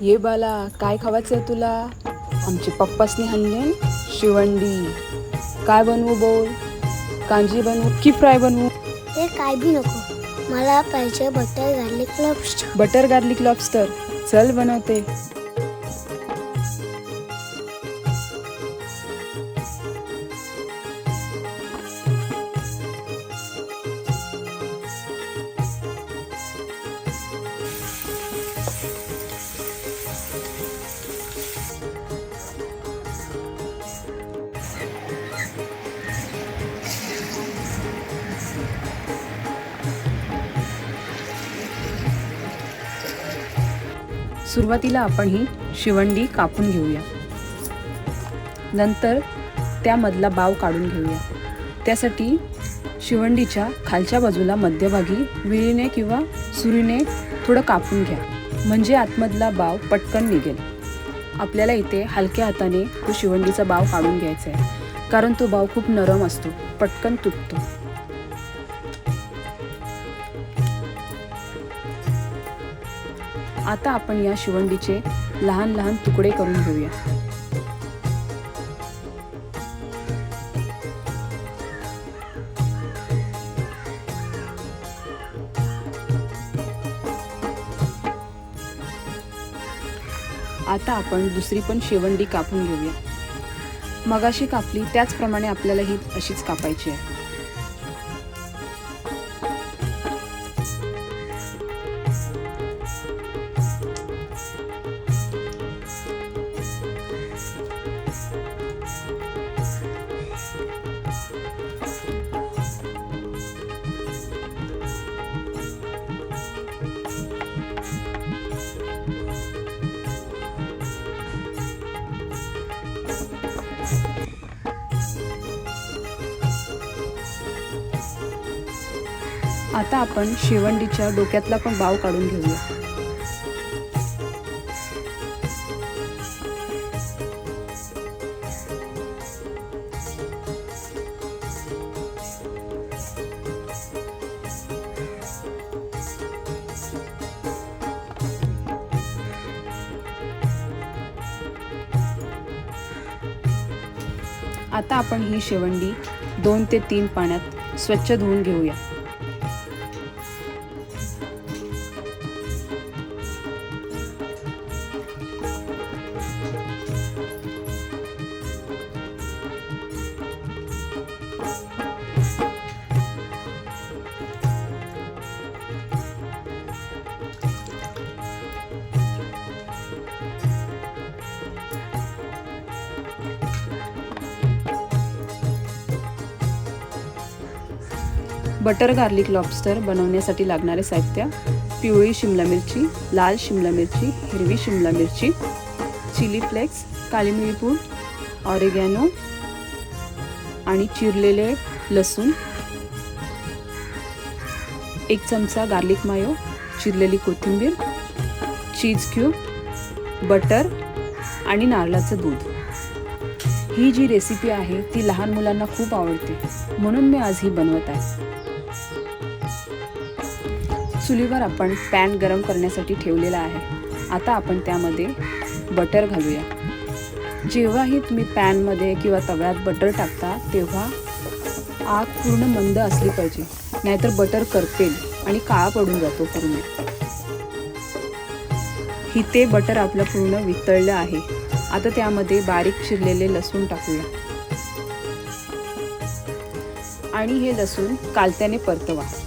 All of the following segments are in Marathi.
ये बाला काय खावायचं आहे तुला? आमचे पप्पासनी हल्ले शिवंडी. काय बनवू बोल? कांजी बनवू की फ्राय बनवू? ते काय बी नको. मला पाहिजे butter garlic lobster. Butter garlic lobster. चल बनवते. सुरुवातीला आपण ही शिवंडी कापून घेऊया. नंतर त्यामधला बाव काढून घेऊया. त्यासाठी शिवंडीच्या खालच्या बाजूला मध्यभागी विळीने किंवा सुरीने थोडं कापून घ्या. म्हणजे आतमधला बाव पटकन निघेल. आपल्याला इथे हलक्या हाताने तो शिवंडीचा बाव काढून घ्यायचा आहे. कारण तो बाव खूप नरम असतो पटकन तुटतो. आता आपण या शिवंडीचे लहान लहान तुकडे करून घेऊया. आता आपण दुसरी पण शिवंडी कापून घेऊया. मगाशी कापली त्याचप्रमाणे आपल्याला ही अशीच कापायची आहे. आता आपण शेवंडीच्या डोक्यातला पण बाव काढून घेऊया. आता आपण ही शेवंडी दोन ते तीन पाण्यात स्वच्छ धुवून घेऊया. बटर गार्लिक लॉबस्टर बनवण्यासाठी लागणारे साहित्य पिवळी शिमला मिरची लाल शिमला मिरची हिरवी शिमला मिरची चिली फ्लेक्स काळी मिरीपूड ऑरेगॅनो आणि चिरलेले लसूण एक चमचा गार्लिक मायो चिरलेली कोथिंबीर चीज क्यूब बटर आणि नारळाचं दूध. ही जी रेसिपी आहे ती लहान मुलांना खूप आवडते. म्हणून मी आज ही बनवत आहे. चुलीवर आपण पॅन गरम करण्यासाठी ठेवलेला आहे. आता आपण त्यामध्ये बटर घालूया. जेव्हाही तुम्ही पॅनमध्ये किंवा तव्यात बटर टाकता तेव्हा आग पूर्ण मंद असली पाहिजे. नाहीतर बटर करपेल आणि काळा पडून जातो पूर्ण. इथे बटर आपलं पूर्ण वितळलं आहे. आता त्यामध्ये बारीक चिरलेले लसूण टाकूया. आणि हे लसूण कालत्याने परतवा.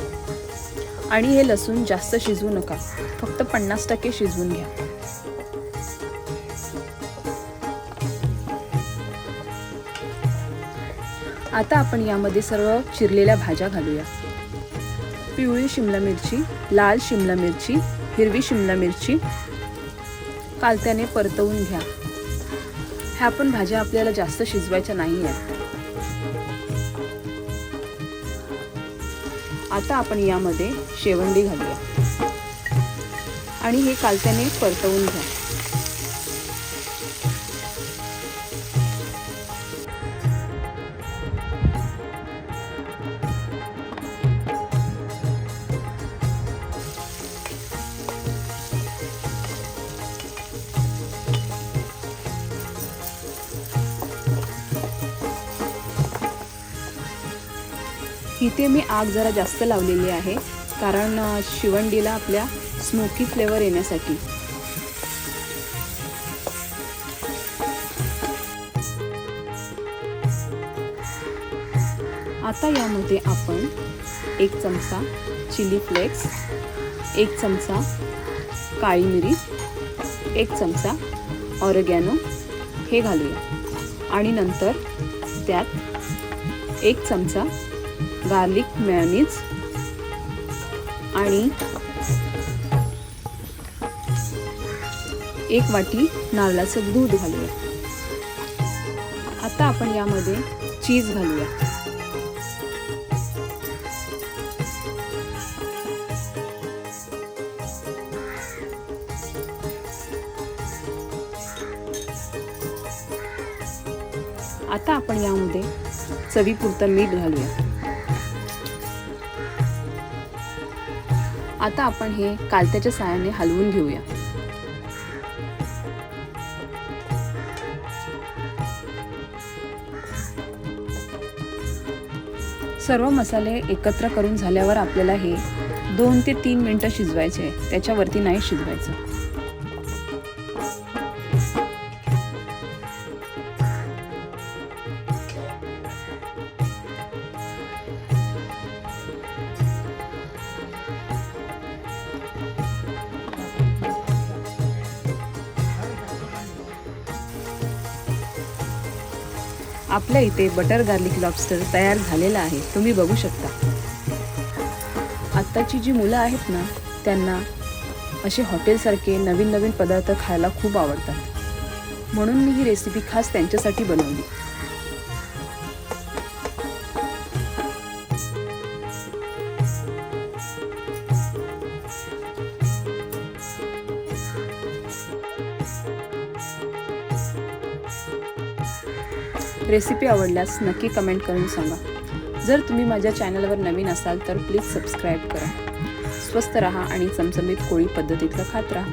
आणि हे लसूण जास्त शिजवू नका. फक्त पन्नास टक्के शिजवून घ्या. आता आपण यामध्ये सर्व चिरलेल्या भाज्या घालूया. पिवळी शिमला मिरची लाल शिमला मिरची हिरवी शिमला मिरची कालत्याने परतवून घ्या. ह्या पण भाज्या आपल्याला जास्त शिजवायच्या नाही आहेत आता आपण यामध्ये शेवंडी घालूया. आणि हे कालत्याने परतवून घ्या. इथे मी आग जरा जास्त लावलेली आहे कारण शिवंडीला आपल्या स्मोकी फ्लेवर येण्यासाठी. आता यामध्ये आपण एक चमचा चिली फ्लेक्स एक चमचा काळी मिरी एक चमचा ऑरगॅनो हे घालूया. आणि नंतर त्यात एक चमचा गार्लिक मॅनीज आणि एक वाटी नारळाचं दूध घालूया. आता आपण यामध्ये चीज घालूया. आता आपण यामध्ये चवीपुरतं मीठ घालूया. आता आपण हे कालत्याच्या साहाय्याने हलवून घेऊया. सर्व मसाले एकत्र करून झाल्यावर आपल्याला हे दोन ते तीन मिनटं शिजवायचे त्याच्यावरती नाही शिजवायचं. आपल्या इथे बटर गार्लिक लॉबस्टर तयार झालेला आहे. तुम्ही बघू शकता. आत्ताची जी मुलं आहेत ना त्यांना असे हॉटेलसारखे नवीन नवीन पदार्थ खायला खूप आवडतात. म्हणून मी ही रेसिपी खास त्यांच्यासाठी बनवली. रेसिपी आवडल्यास नक्की कमेंट करून सांगा. जर तुम्ही माझ्या चॅनलवर नवीन असाल तर प्लीज सबस्क्राईब करा. स्वस्त रहा आणि चमचमीत कोळी पद्धतीतलं खात राहा.